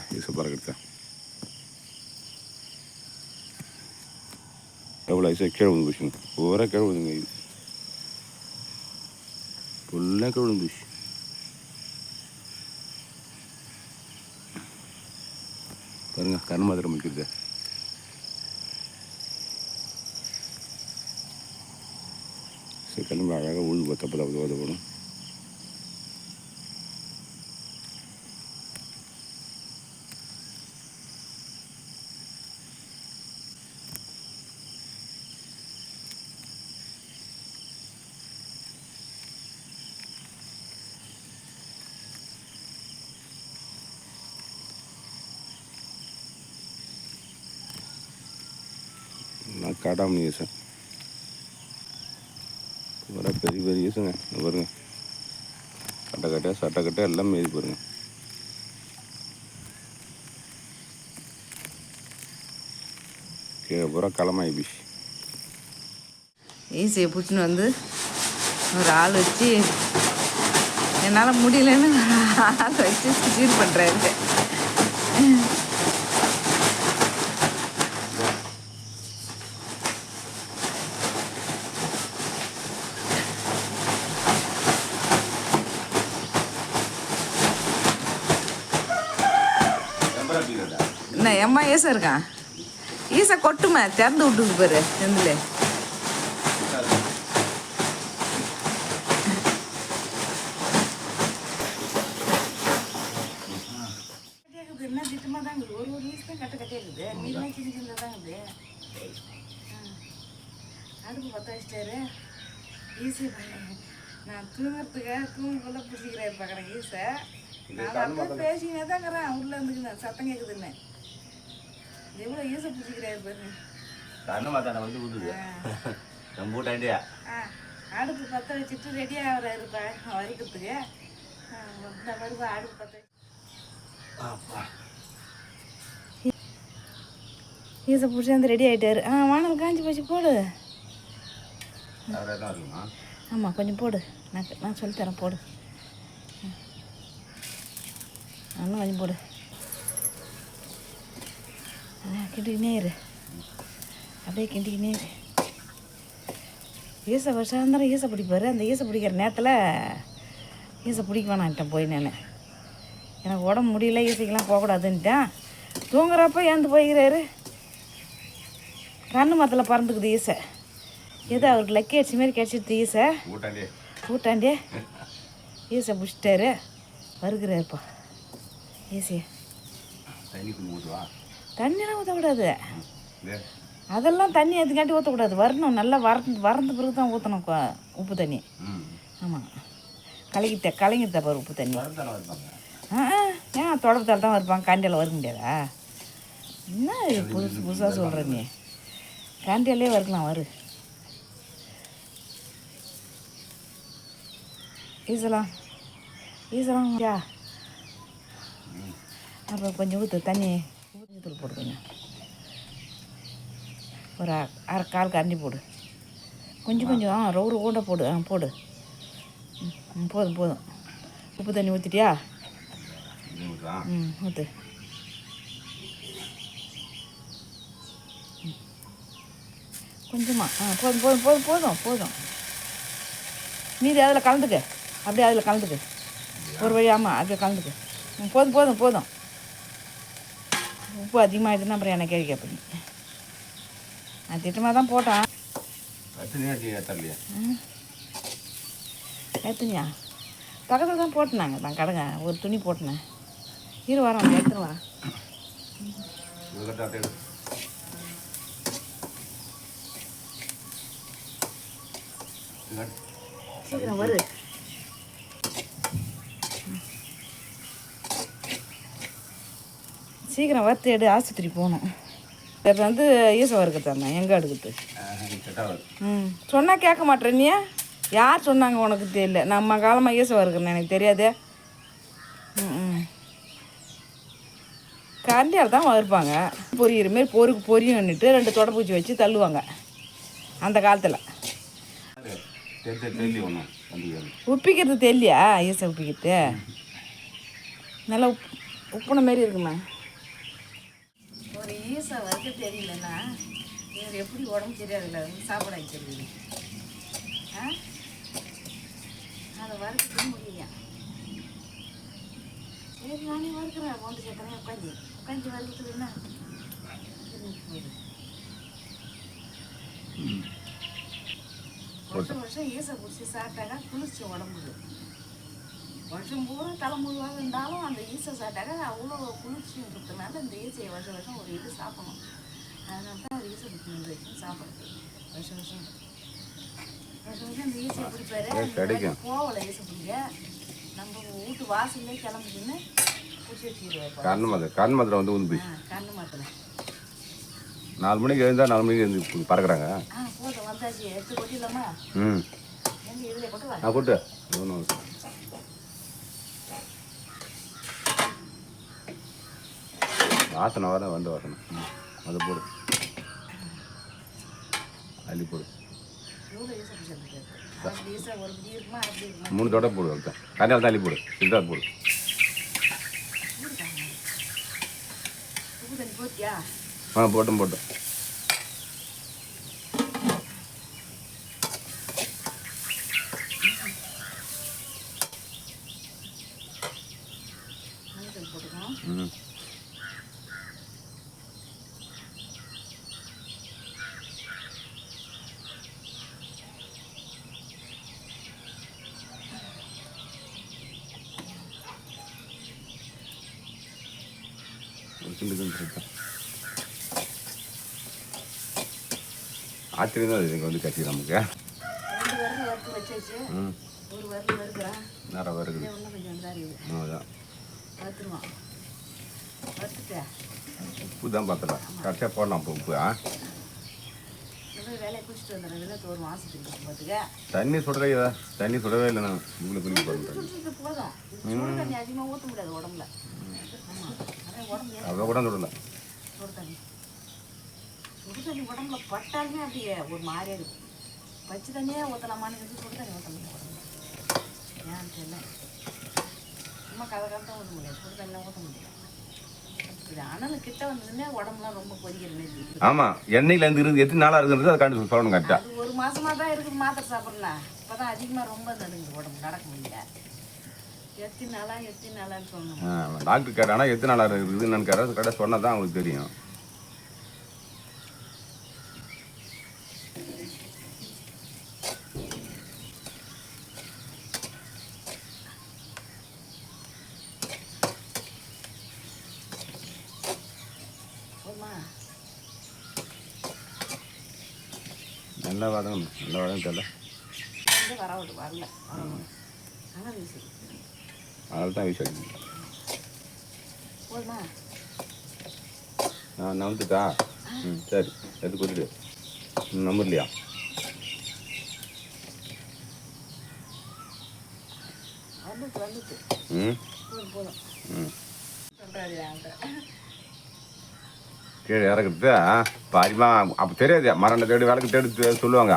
பாருங்க ஈச பறக்கிறத எவ்வளோ ஐசா கீழே விழுந்து போச்சுங்க பூரா கீழே விழுந்துங்க இது ஃபுல்லாக கீழே விழுந்து போச்சு பாருங்க கண்ணு மாதிரி முடிக்கிறது சரி கிளம்பி அழகாக உழுது பார்த்தப்பல அது உதவணும் நான் காட்டாமல் ஈசன் பெரிய பெரிய ஈசுங்க இங்க பாருங்க. கட்டை கட்டை சட்டை கட்டை எல்லாம் மீதி பாருங்க. கீழே பூரா களமாயி போச்சு ஈஸியை பிடிச்சின்னு வந்து ஒரு ஆள் வச்சு என்னால் முடியலன்னு ஆள் வச்சு சீர் பண்ணுறாரு என்ன எம்மா ஈசா இருக்கான்? ஈசா கொட்டுமே திறந்து விட்டுக்கு பாரு இருக்குது அடுப்பு பற்ற வச்சிட்டாரு ஈஸி நான் தூங்குறதுக்காக தூங்குக்குள்ள பிடிச்சிக்கிறாரு பார்க்குறேன் ஈஸை நான் பேசிக்கினே தான் இருக்கிறேன். உள்ள இருந்துக்குன்னு சத்தம் கேட்குதுன்னு எவ்வளோ ஈஸை பிடிச்சிக்கிறாரு பாருங்க கண்ணு மாத்தான வந்து ஊதுது நம்ம வீட்டாண்டியா ஆ. அடுப்பு பற்ற வச்சுட்டு ரெடி ஆகிறாருப்பா வறுக்கிறதுக்கு ஆ, இந்த அடுப்பு பற்ற ஈஸை பிடிச்சி வந்து ரெடி ஆகிட்டாரு ஆ வானல் காஞ்சி போச்சு போடு. ஆமாம் கொஞ்சம் போடு. நான் நான் சொல்லித்தரேன் போடு. இன்னும் கொஞ்சம் போடு ஆ கிண்டிக்கினே இரு. அப்படியே கிண்டிக்கினே இரு. ஈசை வருஷாந்திரம் ஈசை பிடிப்பாரு. அந்த ஈசை பிடிக்கிற நேரத்தில் ஈசை பிடிக்க வேணான்ட்டேன் போய் நான் எனக்கு உடம்பு முடியல ஈசைக்கெல்லாம் போகக்கூடாதுன்ட்டேன் தூங்குறப்ப ஏந்து போய்கிறாரு கண்ணு மரத்தில் பறந்துக்குது ஈசை ஏதோ அவருக்கு லக்கி அடிச்ச மாதிரி கிடச்சிடுது ஈசை கூட்டாண்டே ஈசை பிடிச்சிட்டாரு. வருகிறாருப்பா ஈஸியா தண்ணியெல்லாம் ஊற்றக்கூடாது அதெல்லாம் தண்ணி அதுக்காண்டி ஊற்றக்கூடாது வரணும் நல்லா வறந்து வறந்த பிறகு தான் ஊற்றணும் உப்பு தண்ணி. ஆமாம் கலக்கித்த கலங்கித்த பாரு உப்பு தண்ணி. ஆ ஏன் தொடப்பத்தால் தான் வருப்பாங்க? காண்டியில் வர முடியாதா? என்ன புதுசு புதுசாக சொல்கிற நீ காண்டியாலே வரலாம் வரு ஈசலாம். ஈசலாம் யா. அப்புறம் கொஞ்சம் ஊற்று தண்ணி. ஊற்றி போடு கொஞ்சம் ஒரு அரை கால் கரண்டி போடு. கொஞ்சம் கொஞ்சம் ஆ ரவு கூட போடு ஆ போடு. ம், போதும் போதும். உப்பு தண்ணி ஊற்றிட்டியா ம் ஊற்று கொஞ்சமா ஆ போதும் போதும் போதும் போதும் போதும். மீதி அதில் கலந்துக்க. அப்படியே அதில் கலந்துக்க. ஒரு வழி ஆமாம் அப்படியே கலந்துக்க. போதும் போதும் போதும். உப்பு அதிகமாகிடுதுன்னா அப்புறம் என்ன கேள்வி கேட்பீங்க நான் திட்டமாக தான் போட்டேன். எத்தனையா பக்கத்தில் தான் போட்டுனாங்க. நான் கடைங்க ஒரு துணி போட்டினேன். இரு வரேன். எடுத்துன்னு வரேன். சீக்கிரம் வரு. சீக்கிரம் வறுத்து எடு ஆஸ்பத்திரி போகணும். இது வந்து ஈசம் வறுக்க தந்தேன் எங்கே எடுக்குது ம் சொன்னால் கேட்க மாட்டேன் நீ? யார் சொன்னாங்க உனக்கு தெரியல? நம்ம காலமாக ஈசம் வறுக்கிறேன் எனக்கு தெரியாதே. ம் ம். கரண்டியால் தான் வறுப்பாங்க. பொரியிற மாரி பொறுக்கு பொரியுன்னுட்டு ரெண்டு தொடப்பூச்சி வச்சு தள்ளுவாங்க. அந்த காலத்தில். உப்பிக்கிறது தெரியலையா? ஈசை உப்பிக்கிறது? நல்லா உப் உப்புன மாரி இருக்குமா. ஒரு ஈசா வறுக்க தெரியலன்னா இவர் எப்படி உடம்பு சரியாகல சாப்பாடு ஆகிக்கிறது ஆ? அதை வறுக்க முடியலையா சரி நானே வறுக்கிறேன். ஒன்று சேர்க்குறேன் உட்காந்து உட்காந்து வறுக்கிறதுன்னா வருஷம் வருஷம் ஈசை பிடிச்சி சாப்பிட்டாக்கா குளிர்ச்சி உடம்புக்கு. வருஷம் பூரா தலைமுழுவாக இருந்தாலும் அந்த ஈசை சாப்பிட்டாக்கா அவ்வளோ குளிர்ச்சி இருக்கிறதுனால இந்த ஈசையை வருஷம் வருஷம் ஒரு இது சாப்பிடணும். அதனால தான் ஒரு ஈசை பிடிக்கணும் வச்சு சாப்பிடுறது. வருஷம் வருஷம். வருஷம் வருஷம் இந்த ஈசையை பிடிப்பாரு. போகலை ஈசை பிடிக்க நம்ம வீட்டு வாசல்லே கிளம்புதுன்னு பிடிச்சி வச்சுக்கிடுவார் கண்ணு மாத்திரை கண் மாத்திரை வந்து உந்து கண்ணு மாத்தலை நாலு மணிக்கு எழுந்தா நாலு மணிக்கு எழுந்து பறக்குறாங்க. ஆ போதும் வந்தாச்சு. எடுத்து கொட்டிடலாமா? ம். நான் கூட்டு ஒன்றும் வாசனை வர வந்து வாசனை அதை போடு. அள்ளி போடு. மூணு தோட்டை போடு அதுதான் தான் அள்ளி போடு. சித்தா போடு. ஆ போட்டும் போட்டோம். சின்ன. ஆச்சரியம் தான் இதுங்க வந்து கட்டி நமக்கு. ம். நேரம் வருது. அவ்வளோதான் உப்பு தான் பார்த்துக்கலாம் கடைசியாக போடலாம் இப்போ உப்பு ஆ? தண்ணி சுடவே இல்லை. தண்ணி சுடவே இல்லை நான். இவ்வளோ பிடிக்க போகிறேன் அவ்வளோ கூட சுடலை சுடு தண்ணி சுடு தண்ணி உடம்புல பட்டாலுமே அப்படியே ஒரு மாதிரியே இருக்கும் பச்சை தண்ணியே ஊற்றலாமான்னு இருக்கு சுடு தண்ணி ஊற்ற முடியும் உடம்புல ஏன்னு தெரியல சும்மா கதை கதை ஊற்ற முடியாது. சுடு தண்ணிலாம் ஊற்ற முடியாது இருக்கு. ஆமாம் எண்ணெயில் இருந்து இருந்து எத்தனை நாளாக இருக்குன்றது அதை காண்டி சொல்லணும் கரெக்டாக அது ஒரு மாசமா தான் இருக்குது மாத்திரை சாப்பிடலாம் இப்பதான் அதிகமா ரொம்ப உடம்பு நடக்க முடியல எத்தனை நாளா எத்தனை நாளான்னு சொல்லணும் டாக்டர் கேட்டானா எத்தனை நாளாக இருக்குது என்னன்னு கேட்டால் கடை சொன்னால் தான் அவங்களுக்கு தெரியும். நல்லா வதங்கணும் நல்லா வதங்க தெரியல. வரல அதனால தான். போதுமா? நான் நம்பிட்டா ம் சரி எடுத்து கொடுத்துட்டு ம் நம்பர் இல்லையா ம். ம். கீழே இறக்குறது பாரிமா அப்போ தெரியாது மரண தேடி விளக்கு தேடி சொல்லுவாங்க.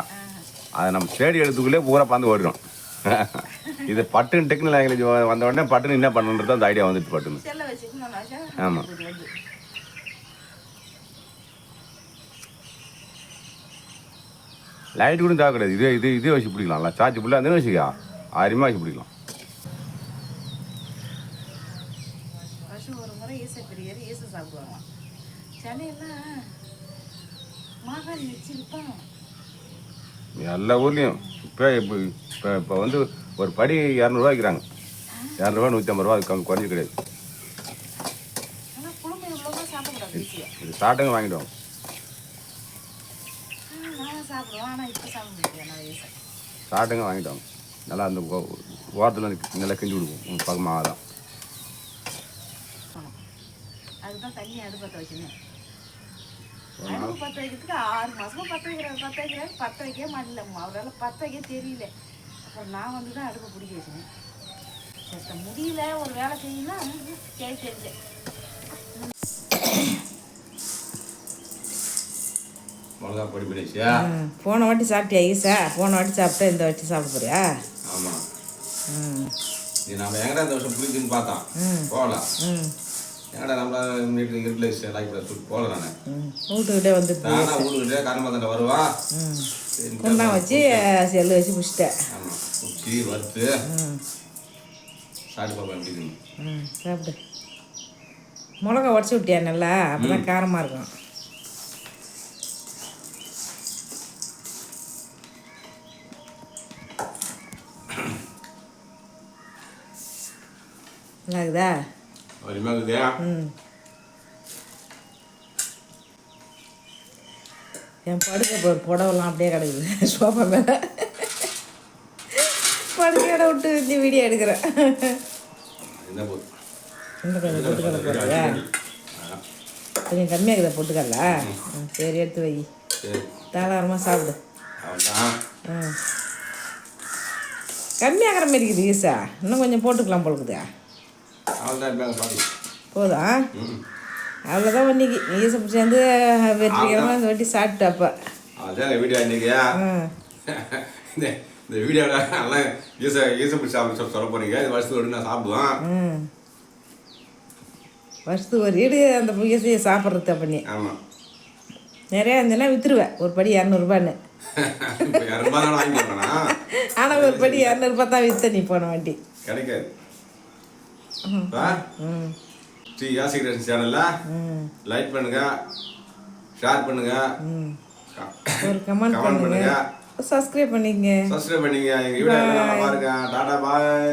அதை நம்ம தேடி எடுத்துக்குள்ளே பூரா பந்து ஓடிடும் இது பட்டுன்னு டெக்னிக்கல் லாங்குவேஜ் வந்த உடனே பட்டுன்னு என்ன பண்ணுன்றது அந்த ஐடியா வந்துட்டு பட்டுன்னு. செல்லை வச்சுக்கணும் ஆச்சா ஆமா. இது வந்து லைட் கூட தேவை கிடையாது. இதே இது இதே வச்சு பிடிக்கலாம்ல சார்ஜ் ஃபுல்லாக இருந்தேன்னு வச்சுக்கா ஆயிரமா வச்சு பிடிக்கலாம். வருஷம் ஒரு முறை ஈசை பெரியர். ஈசை சாப்பிடுவாங்க சென்னையெல்லாம் மாகாணி வச்சு விற்பாங்க எல்லா ஊர்லேயும். இப்போ இப்போ இப்போ வந்து ஒரு படி இரநூறுவா விற்கிறாங்க இரநூறுவா நூற்றி ஐம்பது ரூபா அதுக்கு குறைஞ்சி கிடையாது இது சாப்பிட்டுங்க வாங்கிடுவோம் சாப்பிட்டுங்க வாங்கிடுவாங்க. நல்லா அந்த ஓரத்தில் நல்லா கிண்டி விடுவோம். பக்கமாக தான் அதுதான் தண்ணி அடுப்பத்தை வச்சுனேன் அடுப்பு பற்ற வைக்கிறதுக்கு ஆறு மாசமா பற்ற வைக்கிறாரு பற்ற வைக்கிறாரு பற்ற வைக்கவே மாட்டல அவரால் பற்ற வைக்க தெரியல. அப்புறம் நான் வந்து தான் அடுப்பை பிடிக்க வச்சேன் செத்த முடியல ஒரு வேலை செய்யணும்னா கேள்வி தெரியல மிளகா பொடி பண்ணிச்சியா போன வாட்டி சாப்பிட்டியா ஈசா போன வாட்டி சாப்பிட்டா இந்த வாட்டி சாப்பிட போறியா? ஆமாம் ம். இது நம்ம எங்கடா இந்த வருஷம் பிடிக்குன்னு பார்த்தோம் போகலாம் ம். ஏன்னா நம்ம வீட்டில் லைக் பண்ண போகல நான். ம் வீட்டுக்கிட்டே வந்துட்டு நானா வீட்டுக்கிட்டே காரணமாக வருவா? ம் சரி குண்டா வச்சு செல்லு வச்சு பிடிச்சிட்டேன் குச்சி வறுத்து ம் சாப்பிட்டு பார்ப்பேன் எப்படி இருக்குன்னு. ம் சாப்பிடு மிளகா உடச்சி விட்டியா நல்லா அப்போ தான் காரமாக இருக்கும் நல்லா இருக்குதா அருமையாக இருக்குதே ம் என் படுக்கை இப்போ புடவெல்லாம் அப்படியே கிடக்குது. சோஃபா மேலே. படுக்கையோட விட்டு இந்த வீடியோ எடுக்கிறேன். பொட்டுக்கடலை போடுறியா கொஞ்சம் கம்மியாக இருக்குதா பொட்டுக்கடல. சரி எடுத்து வை. தாராளமாக சாப்பிடு. ம் கம்மியாகிற மாதிரி இருக்குது ஈசா இன்னும் கொஞ்சம் போட்டுக்கலாம் இருப்பாங்க பாடி போதும் அவ்வளோதான் இன்னைக்கு ஈசை சேர்ந்து வெற்றிகரமாக வெட்டி சாப்பிட்டாப்ப. அதான் வீடியோ இன்னைக்கு. இந்த இந்த வீடியோவில் எல்லாம் ஈச ஈசப்படி சாப்பிட சொல்ல போறீங்க. இது வருஷத்துக்கு ஒரு நான் சாப்பிடுவேன். வருஷத்துக்கு ஒரு ஈடு அந்த ஈசையை சாப்பிட்றது பண்ணி ஆமாம் நிறையா இருந்ததுன்னா விற்றுருவேன் ஒரு படி இரநூறுபான்னு. ஆனால் ஒரு படி இரநூறுபா தான் விற்ற நீ போன வாட்டி. கிடைக்காது. ஆ? ம். ஸ்ரீ யாசி கிருஷ்ணன் சேனலில். லைக் பண்ணுங்க. ஷேர் பண்ணுங்க. ஒரு கமெண்ட் பண்ணுங்க. பண்ணுங்க. சப்ஸ்கிரைப் பண்ணிக்கங்க. சப்ஸ்கிரைப் பண்ணிங்க எங்கள் வீடியோ பாருங்க. டாடா பாய்.